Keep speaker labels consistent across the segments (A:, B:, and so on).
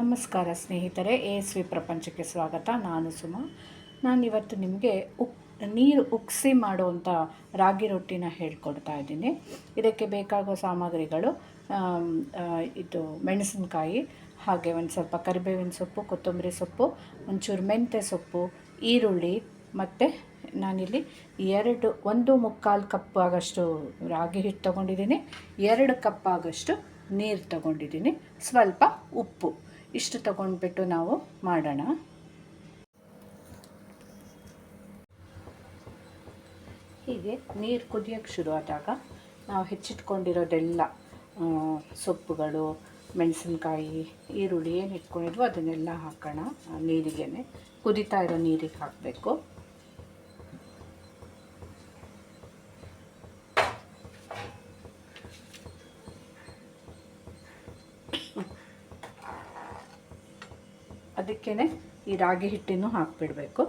A: ನಮಸ್ಕಾರ ಸ್ನೇಹಿತರೆ, A S V ಪ್ರಪಂಚಕ್ಕೆ ಸ್ವಾಗತ. ನಾನು ಸುಮಾ. ನಾನಿವತ್ತು ನಿಮಗೆ ಉಕ್, ನೀರು ಉಕ್ಸಿ ಮಾಡುವಂಥ ರಾಗಿ ರೊಟ್ಟಿನ ಹೇಳ್ಕೊಡ್ತಾ ಇದ್ದೀನಿ. ಇದಕ್ಕೆ ಬೇಕಾಗುವ ಸಾಮಗ್ರಿಗಳು ಇದು ಮೆಣಸಿನಕಾಯಿ, ಹಾಗೆ ಒಂದು ಸ್ವಲ್ಪ ಕರಿಬೇವಿನ ಸೊಪ್ಪು, ಕೊತ್ತಂಬರಿ ಸೊಪ್ಪು, ಒಂಚೂರು ಮೆಂತ್ಯ ಸೊಪ್ಪು, ಈರುಳ್ಳಿ, ಮತ್ತು ನಾನಿಲ್ಲಿ ಎರಡು, ಒಂದು ಮುಕ್ಕಾಲು ಕಪ್ ಆಗಷ್ಟು ರಾಗಿ ಹಿಟ್ಟು ತೊಗೊಂಡಿದ್ದೀನಿ. ಎರಡು ಕಪ್ ಆಗಷ್ಟು ನೀರು ತಗೊಂಡಿದ್ದೀನಿ. ಸ್ವಲ್ಪ ಉಪ್ಪು. ಇಷ್ಟು ತಗೊಂಡ್ಬಿಟ್ಟು ನಾವು ಮಾಡೋಣ. ಹೀಗೆ ನೀರು ಕುದಿಯೋಕ್ಕೆ ಶುರು ಆದಾಗ ನಾವು ಹೆಚ್ಚಿಟ್ಕೊಂಡಿರೋದೆಲ್ಲ ಸೊಪ್ಪುಗಳು, ಮೆಣಸಿನ್ಕಾಯಿ, ಈರುಳ್ಳಿ ಏನು ಇಟ್ಕೊಂಡಿದ್ವೋ ಅದನ್ನೆಲ್ಲ ಹಾಕೋಣ. ನೀರಿಗೇ ಕುದೀತಾ ಇರೋ ನೀರಿಗೆ ಹಾಕಬೇಕು. ಅದಕ್ಕೇ ಈ ರಾಗಿ ಹಿಟ್ಟನ್ನು ಹಾಕಿಬಿಡಬೇಕು.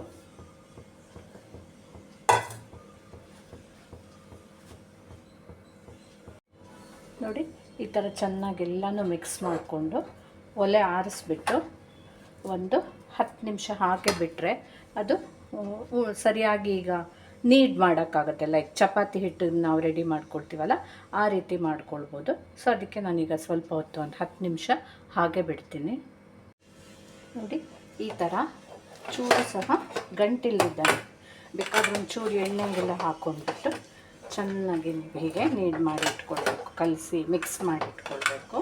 A: ನೋಡಿ, ಈ ಥರ ಚೆನ್ನಾಗೆಲ್ಲನೂ ಮಿಕ್ಸ್ ಮಾಡಿಕೊಂಡು ಒಲೆ ಆರಿಸ್ಬಿಟ್ಟು ಒಂದು ಹತ್ತು ನಿಮಿಷ ಹಾಕಿ ಬಿಟ್ಟರೆ ಅದು ಸರಿಯಾಗಿ ಈಗ ನೀಡ್ ಮಾಡೋಕ್ಕಾಗತ್ತೆ. ಲೈಕ್ ಚಪಾತಿ ಹಿಟ್ಟನ್ನು ನಾವು ರೆಡಿ ಮಾಡ್ಕೊಳ್ತೀವಲ್ಲ, ಆ ರೀತಿ ಮಾಡ್ಕೊಳ್ಬೋದು. ಸೊ ಅದಕ್ಕೆ ನಾನೀಗ ಸ್ವಲ್ಪ ಹೊತ್ತು ಒಂದು ಹತ್ತು ನಿಮಿಷ ಹಾಗೆ ಬಿಡ್ತೀನಿ. ನೋಡಿ, ಈ ಥರ ಚೂರು ಸಹ ಗಂಟಿಲ್ದಿದ್ದಾನೆ ಬೇಕಾದ್ರೆ ಒಂದು ಚೂರು ಎಣ್ಣೆಗೆಲ್ಲ ಹಾಕ್ಕೊಂಡ್ಬಿಟ್ಟು ಚೆನ್ನಾಗಿ ಹೀಗೆ ನೀಡ್ ಮಾಡಿ ಇಟ್ಕೊಳ್ಬೇಕು. ಕಲಸಿ ಮಿಕ್ಸ್ ಮಾಡಿ ಇಟ್ಕೊಳ್ಬೇಕು.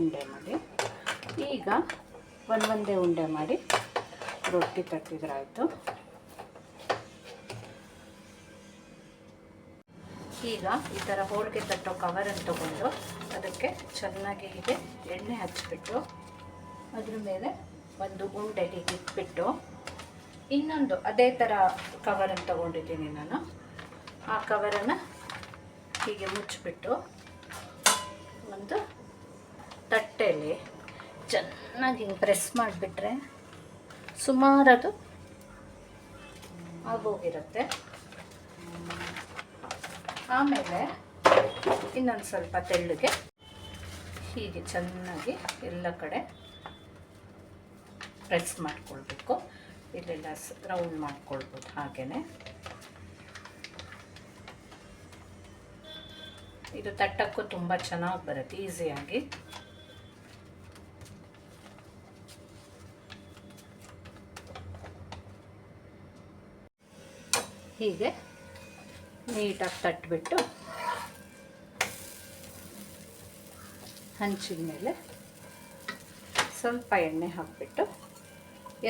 A: ಉಂಡೆ ಮಾಡಿ. ಈಗ ಒಂದೊಂದೇ ಉಂಡೆ ಮಾಡಿ ರೊಟ್ಟಿ ತಟ್ಟಿದ್ರಾಯಿತು. ಈಗ ಈ ಥರ ಹೋಳಿಗೆ ತಟ್ಟೋ ಕವರನ್ನು ತಗೊಂಡು ಅದಕ್ಕೆ ಚೆನ್ನಾಗಿ ಹೀಗೆ ಎಣ್ಣೆ ಹಚ್ಚಿಬಿಟ್ಟು ಅದ್ರ ಮೇಲೆ ಒಂದು ಉಂಡೆ ಹೀಗೆ ಇಟ್ಬಿಟ್ಟು ಇನ್ನೊಂದು ಅದೇ ಥರ ಕವರನ್ನು ತಗೊಂಡಿದ್ದೀನಿ ನಾನು. ಆ ಕವರನ್ನು ಹೀಗೆ ಮುಚ್ಚಿಬಿಟ್ಟು ಒಂದು ತಟ್ಟೆಯಲ್ಲಿ ಚೆನ್ನಾಗಿ ಹಿಂಗೆ ಪ್ರೆಸ್ ಮಾಡಿಬಿಟ್ರೆ ಸುಮಾರದು ಆಗೋಗಿರುತ್ತೆ. ಆಮೇಲೆ ಇನ್ನೊಂದು ಸ್ವಲ್ಪ ತೆಳ್ಳಗೆ ಹೀಗೆ ಚೆನ್ನಾಗಿ ಎಲ್ಲ ಕಡೆ ಪ್ರೆಸ್ ಮಾಡ್ಕೊಳ್ಬೇಕು. ಇಲ್ಲೆಲ್ಲ ರೌಂಡ್ ಮಾಡ್ಕೊಳ್ಬೋದು ಹಾಗೆಯೇ ಇದು ತಟ್ಟಕ್ಕೂ ತುಂಬ ಚೆನ್ನಾಗಿ ಬರುತ್ತೆ, ಈಸಿಯಾಗಿ. ಹೀಗೆ ನೀಟಾಗಿ ತಟ್ಬಿಟ್ಟು ಹಂಚಿನ ಮೇಲೆ ಸ್ವಲ್ಪ ಎಣ್ಣೆ ಹಾಕಿಬಿಟ್ಟು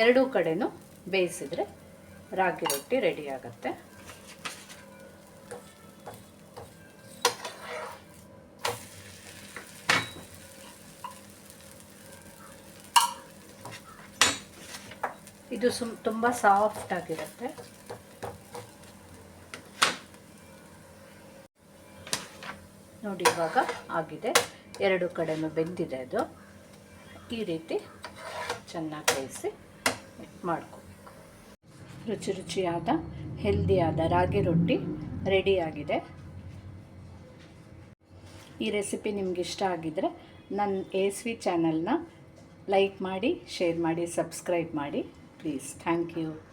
A: ಎರಡೂ ಕಡೆನೂ ಬೇಯಿಸಿದರೆ ರಾಗಿ ರೊಟ್ಟಿ ರೆಡಿ ಆಗುತ್ತೆ. ಇದು ಸುಮ್ ತುಂಬ ಸಾಫ್ಟ್ ಆಗಿರುತ್ತೆ. ನೋಡಿ ಇವಾಗ ಆಗಿದೆ. ಎರಡು ಕಡೆನೂ ಬೆಂದಿದೆ ಅದು. ಈ ರೀತಿ ಚೆನ್ನಾಗಿ ಬೇಯಿಸಿ ಮಾಡ್ಕೋಬೇಕು ರುಚಿ ರುಚಿಯಾದ ಹೆಲ್ದಿಯಾದ ರಾಗಿ ರೊಟ್ಟಿ ರೆಡಿಯಾಗಿದೆ ಈ ರೆಸಿಪಿ ನಿಮ್ಗೆ ಇಷ್ಟ ಆಗಿದರೆ ನನ್ನ ಎ ವಿ ಚಾನಲ್ನ ಲೈಕ್ ಮಾಡಿ ಶೇರ್ ಮಾಡಿ ಸಬ್ಸ್ಕ್ರೈಬ್ ಮಾಡಿ ಪ್ಲೀಸ್ ಥ್ಯಾಂಕ್ ಯು